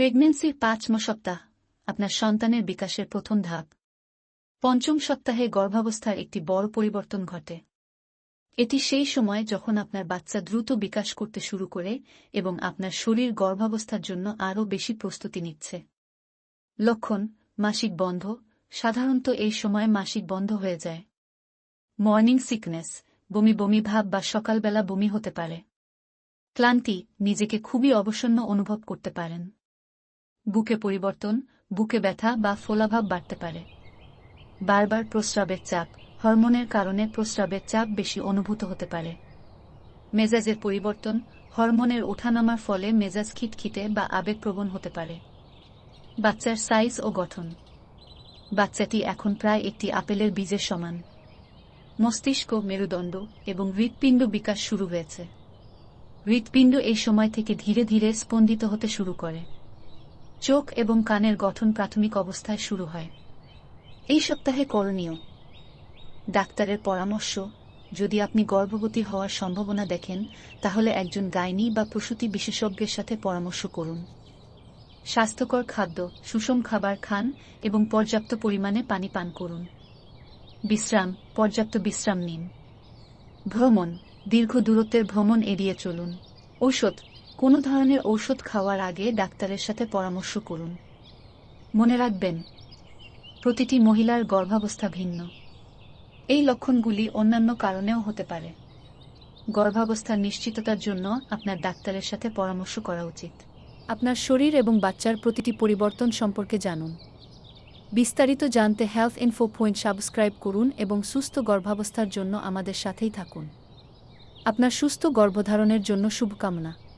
প্রেগন্যান্সির পাঁচম সপ্তাহ, আপনার সন্তানের বিকাশের প্রথম ধাপ। পঞ্চম সপ্তাহে গর্ভাবস্থার একটি বড় পরিবর্তন ঘটে। এটি সেই সময় যখন আপনার বাচ্চা দ্রুত বিকাশ করতে শুরু করে এবং আপনার শরীর গর্ভাবস্থার জন্য আরও বেশি প্রস্তুতি নিচ্ছে। লক্ষণ, মাসিক বন্ধ, সাধারণত এই সময় মাসিক বন্ধ হয়ে যায়। মর্নিং সিকনেস, বমি বমি ভাব বা সকালবেলা বমি হতে পারে। ক্লান্তি, নিজেকে খুবই অবসন্ন অনুভব করতে পারেন। বুকে পরিবর্তন, বুকে ব্যথা বা ফোলাভাব বাড়তে পারে। বারবার প্রস্রাবের চাপ, হরমোনের কারণে প্রস্রাবের চাপ বেশি অনুভূত হতে পারে। মেজাজের পরিবর্তন, হরমোনের ওঠানামার ফলে মেজাজ খিটখিটে বা আবেগপ্রবণ হতে পারে। বাচ্চার সাইজ ও গঠন। বাচ্চাটি এখন প্রায় একটি আপেলের বীজের সমান। মস্তিষ্ক মেরুদণ্ড এবং হৃৎপিণ্ড বিকাশ শুরু হয়েছে। হৃৎপিণ্ড এই সময় থেকে ধীরে ধীরে স্পন্দিত হতে শুরু করে। চোখ এবং কানের গঠন প্রাথমিক অবস্থায় শুরু হয়। এই সপ্তাহে করণীয়। ডাক্তারের পরামর্শ, যদি আপনি গর্ভবতী হওয়ার সম্ভাবনা দেখেন, তাহলে একজন গাইনি বা প্রসূতি বিশেষজ্ঞের সাথে পরামর্শ করুন। স্বাস্থ্যকর খাদ্য, সুষম খাবার খান এবং পর্যাপ্ত পরিমাণে পানি পান করুন। বিশ্রাম, পর্যাপ্ত বিশ্রাম নিন। ভ্রমণ, দীর্ঘ দূরত্বের ভ্রমণ এড়িয়ে চলুন। ঔষধ কোনো ধরনের ঔষধ খাওয়ার আগে ডাক্তারের সাথে পরামর্শ করুন। মনে রাখবেন, প্রতিটি মহিলার গর্ভাবস্থা ভিন্ন। এই লক্ষণগুলি অন্যান্য কারণেও হতে পারে। গর্ভাবস্থার নিশ্চিততার জন্য আপনার ডাক্তারের সাথে পরামর্শ করা উচিত। আপনার শরীর এবং বাচ্চার প্রতিটি পরিবর্তন সম্পর্কে জানুন। বিস্তারিত জানতে হেলথ ইনফো পয়েন্ট সাবস্ক্রাইব করুন এবং সুস্থ গর্ভাবস্থার জন্য আমাদের সাথেই থাকুন। আপনার সুস্থ গর্ভধারণের জন্য শুভকামনা।